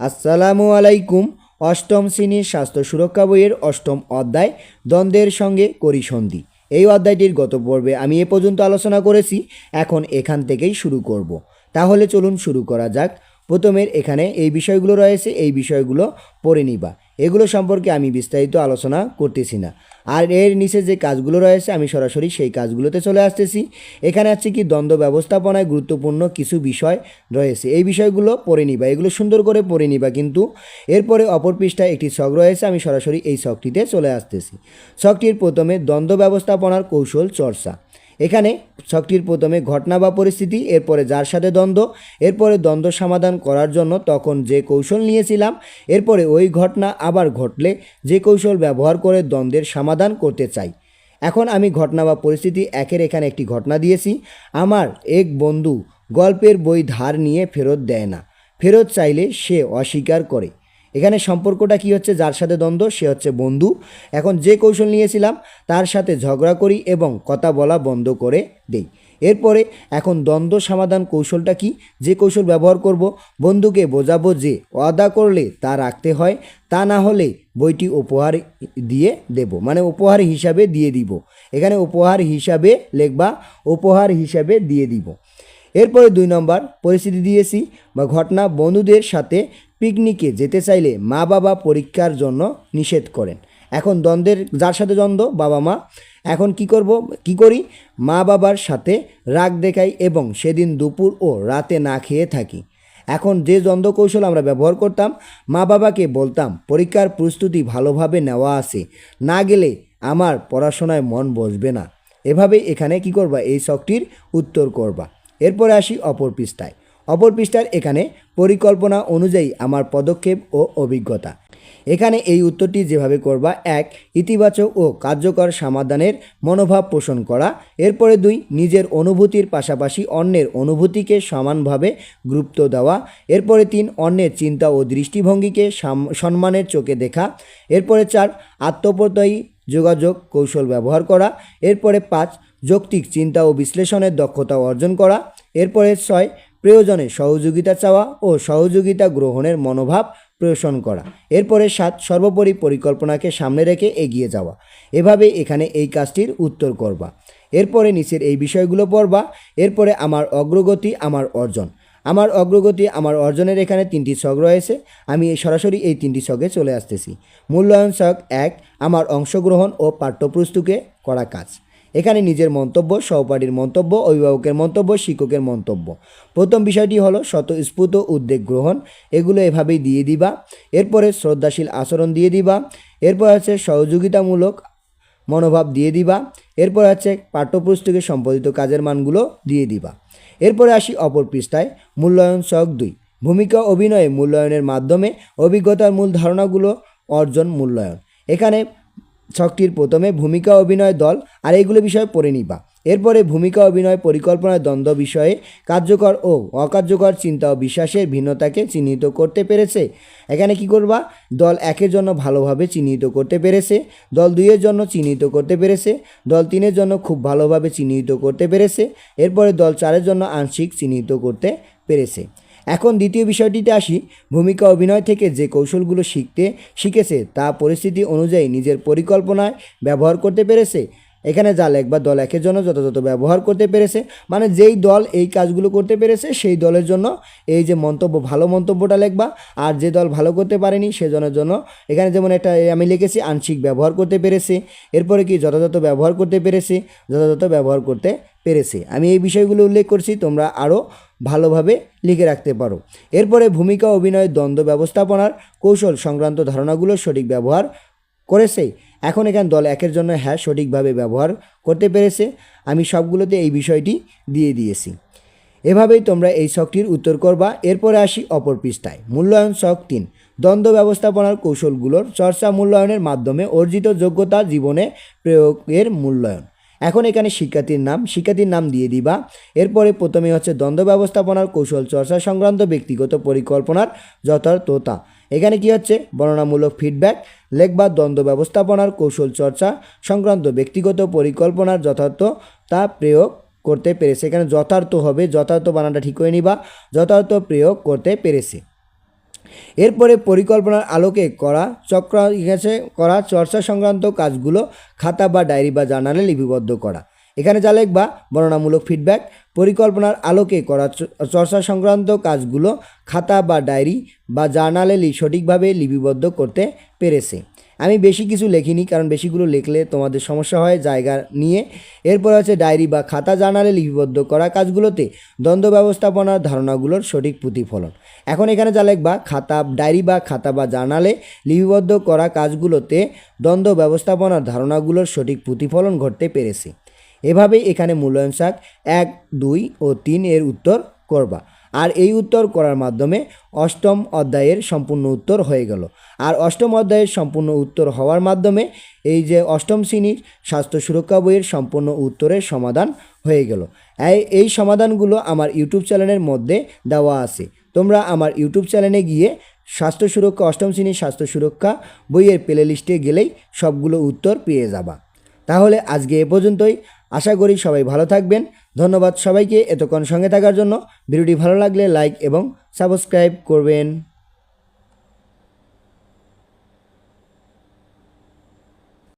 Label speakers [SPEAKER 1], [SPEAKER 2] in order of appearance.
[SPEAKER 1] আসসালামু আলাইকুম। অষ্টম শ্রেণির স্বাস্থ্য সুরক্ষা বইয়ের অষ্টম অধ্যায়, দ্বন্দ্বের সঙ্গে করি সন্ধি। এই অধ্যায়টির গত পর্বে আমি এ পর্যন্ত আলোচনা করেছি, এখন এখান থেকেই শুরু করব। তাহলে চলুন শুরু করা যাক। প্রথমের এখানে এই বিষয়গুলো রয়েছে, এই বিষয়গুলো পড়ে নিবা। এগুলো সম্পর্কে আমি বিস্তারিত আলোচনা করতেছি না। আর এর নিচে যে কাজগুলো রয়েছে, আমি সরাসরি সেই কাজগুলোতে চলে আসতেছি। এখানে আছে কি, দ্বন্দ্ব ব্যবস্থাপনায় গুরুত্বপূর্ণ কিছু বিষয় রয়েছে। এই বিষয়গুলো পড়ে নিবা, এগুলো সুন্দর করে পড়ে নিবা কিন্তু। এরপরে অপর পৃষ্ঠায় একটি ছক রয়েছে, আমি সরাসরি এই ছকটিতে চলে আসতেছি। ছকটির প্রথমে দ্বন্দ্ব ব্যবস্থাপনার কৌশল চর্চা। এখানে ছকটির প্রথমে ঘটনা বা পরিস্থিতি, এরপরে যার সাথে দ্বন্দ্ব, এরপরে দ্বন্দ্ব সমাধান করার জন্য তখন যে কৌশল নিয়েছিলাম, এরপরে ওই ঘটনা আবার ঘটলে যে কৌশল ব্যবহার করে দ্বন্দ্বের সমাধান করতে চাই। এখন আমি ঘটনা বা পরিস্থিতি একের এখানে একটি ঘটনা দিয়েছি। আমার এক বন্ধু গল্পের বই ধার নিয়ে ফেরত দেয় না। ফেরত চাইলে সে অস্বীকার করে। এখানে সম্পর্কটা কি হচ্ছে? যার সাথে দ্বন্দ্ব, সে হচ্ছে বন্ধু। এখন যে কৌশল নিয়েছিলাম, তার সাথে ঝগড়া করি এবং কথা বলা বন্ধ করে দেই। এরপরে এখন দ্বন্দ্ব সমাধান কৌশলটা কি? যে কৌশল ব্যবহার করব, বন্ধুকে বোঝাবো যে ওয়াদা করলে তা রাখতে হয়, তা না হলে বইটি উপহার দিয়ে দেব মানে উপহার হিসাবে দিয়ে দিব। এখানে উপহার হিসাবে লেখবা, উপহার হিসাবে দিয়ে দিব। এরপরে দুই নম্বর, পরিস্থিতি দিয়েছি বা ঘটনা বন্ধুদের সাথে পিকনিকে যেতে চাইলে মা বাবা পরীক্ষার জন্য নিষেধ করেন। এখন দ্বন্দ্বের, যার সাথে দ্বন্দ্ব? বাবা মা এখন কি করব? কি করি? মা বাবার সাথে রাগ দেখাই এবং সেদিন দুপুর ও রাতে না খেয়ে থাকি। এখন যে দ্বন্দ্ব কৌশল আমরা ব্যবহার করতাম মা বাবাকে বলতাম, পরীক্ষার প্রস্তুতি ভালোভাবে নেওয়া আছে। না গেলে আমার পড়াশোনায় মন বসবে না। এভাবে এখানে কি করবা? এই শখটির উত্তর করবা। এরপরে আসি অপর পৃষ্ঠায়। অপর পৃষ্ঠার এখানে পরিকল্পনা অনুযায়ী আমার পদক্ষেপ ও অভিজ্ঞতা। এখানে এই উত্তরটি যেভাবে করবা, এক, ইতিবাচক ও কার্যকর সমাধানের মনোভাব পোষণ করা। এরপরে দুই, নিজের অনুভূতির পাশাপাশি অন্যের অনুভূতিকে সমানভাবে গুরুত্ব দেওয়া। এরপরে তিন, অন্যের চিন্তা ও দৃষ্টিভঙ্গিকে সম্মানের চোখে দেখা। এরপরে চার, আত্মপ্রত্যয়ী যোগাযোগ কৌশল ব্যবহার করা। এরপরে পাঁচ, যৌক্তিক চিন্তা ও বিশ্লেষণের দক্ষতা অর্জন করা। এরপরে ছয় প্রয়োজনে সহযোগিতা চাওয়া ও সহযোগিতা গ্রহণের মনোভাব পোষণ করা। এরপরে সাত, সর্বোপরি পরিকল্পনাকে সামনে রেখে এগিয়ে যাওয়া। এভাবে এখানে এই কাজটির উত্তর করবা। এরপরে নিচের এই বিষয়গুলো পড়বা। এরপরে আমার অগ্রগতি, আমার অর্জন। আমার অগ্রগতি, আমার অর্জনের এখানে তিনটি ছক রয়েছে। আমি সরাসরি এই তিনটি ছকে চলে আসতেছি। মূল্যায়ন ছক এক, আমার অংশগ্রহণ ও পাঠ্যপুস্তকে করা কাজ। এখানে নিজের মন্তব্য, সহপাঠীর মন্তব্য, অভিভাবকের মন্তব্য, শিক্ষকের মন্তব্য। প্রথম বিষয়টি হলো স্বতঃস্ফূর্ত উদ্যোগ গ্রহণ। এগুলো এভাবেই দিয়ে দিবা। এরপরে শ্রদ্ধাশীল আচরণ দিয়ে দিবা। এরপর আছে সহযোগিতামূলক মনোভাব দিয়ে দিবা। এরপর আছে পাঠ্যপুস্তকে সম্পাদিত কাজের মানগুলো দিয়ে দিবা। এরপরে আসি অপর পৃষ্ঠায়, মূল্যায়ন ছক দুই। ভূমিকা অভিনয়ে মূল্যায়নের মাধ্যমে অভিজ্ঞতার মূল ধারণাগুলো, অর্জন, মূল্যায়ন। এখানে ছকটির প্রথমে ভূমিকা অভিনয় দল আর এইগুলো বিষয়ে পড়ে নিবা। এরপরে ভূমিকা অভিনয় পরিকল্পনার দ্বন্দ্ব বিষয়ে কার্যকর ও অকার্যকর চিন্তা ও বিশ্বাসের ভিন্নতাকে চিহ্নিত করতে পেরেছে। এখানে কি করবা? দল একের জন্য ভালোভাবে চিহ্নিত করতে পেরেছে, দল দুইয়ের জন্য চিহ্নিত করতে পেরেছে, দল তিনের জন্য খুব ভালোভাবে চিহ্নিত করতে পেরেছে, এরপরে দল চারের জন্য আংশিক চিহ্নিত করতে পেরেছে। এখন দ্বিতীয় বিষয়টিতে আসি। ভূমিকা অভিনয় থেকে যে কৌশলগুলো শিখতে শিখেছে তা পরিস্থিতি অনুযায়ী নিজের পরিকল্পনায় ব্যবহার করতে পেরেছে। এখানে যা লেখবা দল একের জন্য যথাযথ ব্যবহার করতে পেরেছে মানে যেই দল এই কাজগুলো করতে পেরেছে সেই দলের জন্য এই যে মন্তব্য, ভালো মন্তব্যটা লিখবা, আর যে দল ভালো করতে পারেনি সেজনের জন্য এখানে যেমন একটা আমি লিখেছি, আংশিক ব্যবহার করতে পেরেছে, এরপরে কি যথাযথ ব্যবহার করতে পেরেছে, যথাযথ ব্যবহার করতে পেরেছে। আমি এই বিষয়গুলো উল্লেখ করছি, তোমরা আরও ভালোভাবে লিখে রাখতে পারো। এরপরে ভূমিকা, অভিনয়, দ্বন্দ্ব ব্যবস্থাপনার কৌশল সংক্রান্ত ধারণাগুলোর সঠিক ব্যবহার করেছে। এখন এখানে দল একের জন্য হ্যাঁ সঠিকভাবে ব্যবহার করতে পেরেছে। আমি সবগুলোতে এই বিষয়টি দিয়ে দিয়েছি। এভাবেই তোমরা এই শখটির উত্তর করবা। এরপরে আসি অপর পৃষ্ঠায়। মূল্যায়ন শখ তিন। দ্বন্দ্ব ব্যবস্থাপনার কৌশলগুলোর চর্চা মূল্যায়নের মাধ্যমে অর্জিত যোগ্যতা, জীবনে প্রয়োগের মূল্যায়ন। এখন এখানে শিক্ষার্থীর নাম শিক্ষার্থীর নাম দিয়ে দিবা। এরপরে প্রথমে হচ্ছে দ্বন্দ্ব ব্যবস্থাপনার, কৌশল চর্চা সংক্রান্ত ব্যক্তিগত পরিকল্পনার যথার্থতা। এখানে কি হচ্ছে? বর্ণনামূলক ফিডব্যাক লেখবা দ্বন্দ্ব ব্যবস্থাপনার, কৌশল চর্চা সংক্রান্ত ব্যক্তিগত পরিকল্পনার যথার্থ তা প্রয়োগ করতে পেরেছে। এখানে যথার্থ হবে, যথার্থ বানানটা ঠিক করে নিবা, যথার্থ প্রয়োগ করতে পেরেছে। এরপরে পরিকল্পনার আলোকে করা চক্র গেছে করা চর্চা সংক্রান্ত কাজগুলো খাতা বা ডায়েরি বা জার্নালে লিপিবদ্ধ করা। এখানে যা লিখবা, বর্ণনামূলক ফিডব্যাক পরিকল্পনার আলোকে করা চর্চা সংক্রান্ত কাজগুলো খাতা বা ডায়েরি বা জার্নালে সঠিকভাবে লিপিবদ্ধ করতে পেরেছে। আমি বেশি কিছু লেখিনি, কারণ বেশিগুলো লিখলে তোমাদের সমস্যা হয় জায়গা নিয়ে। এরপর আছে ডায়েরি বা খাতা জার্নালে লিপিবদ্ধ করা কাজগুলোতে দ্বন্দ্ব ব্যবস্থাপনার ধারণাগুলোর সঠিক প্রতিফলন। এখন এখানে যা লিখবা, খাতা, ডায়েরি বা খাতা বা জার্নালে লিপিবদ্ধ করা কাজগুলোতে দ্বন্দ্ব ব্যবস্থাপনার ধারণাগুলোর সঠিক প্রতিফলন ঘটতে পেরেছে। এভাবেই এখানে মূল্যায়ন শাক এক, দুই ও তিন এর উত্তর করবা। আর এই উত্তর করার মাধ্যমে অষ্টম অধ্যায়ের সম্পূর্ণ উত্তর হয়ে গেল। আর অষ্টম অধ্যায়ের সম্পূর্ণ উত্তর হওয়ার মাধ্যমে এই যে অষ্টম শ্রেণির স্বাস্থ্য সুরক্ষা বইয়ের সম্পূর্ণ উত্তরের সমাধান হয়ে গেল। এই এই সমাধানগুলো আমার ইউটিউব চ্যানেলের মধ্যে দেওয়া আছে। তোমরা আমার ইউটিউব চ্যানেলে গিয়ে স্বাস্থ্য সুরক্ষা, অষ্টম শ্রেণির স্বাস্থ্য সুরক্ষা বইয়ের প্লে লিস্টে গেলেই সবগুলো উত্তর পেয়ে যাবা। তাহলে আজকে এ পর্যন্তই। আশা করি সবাই ভালো থাকবেন। ধন্যবাদ সবাইকে এতক্ষণ সঙ্গে থাকার জন্য। ভিডিওটি ভালো লাগলে লাইক এবং সাবস্ক্রাইব করবেন।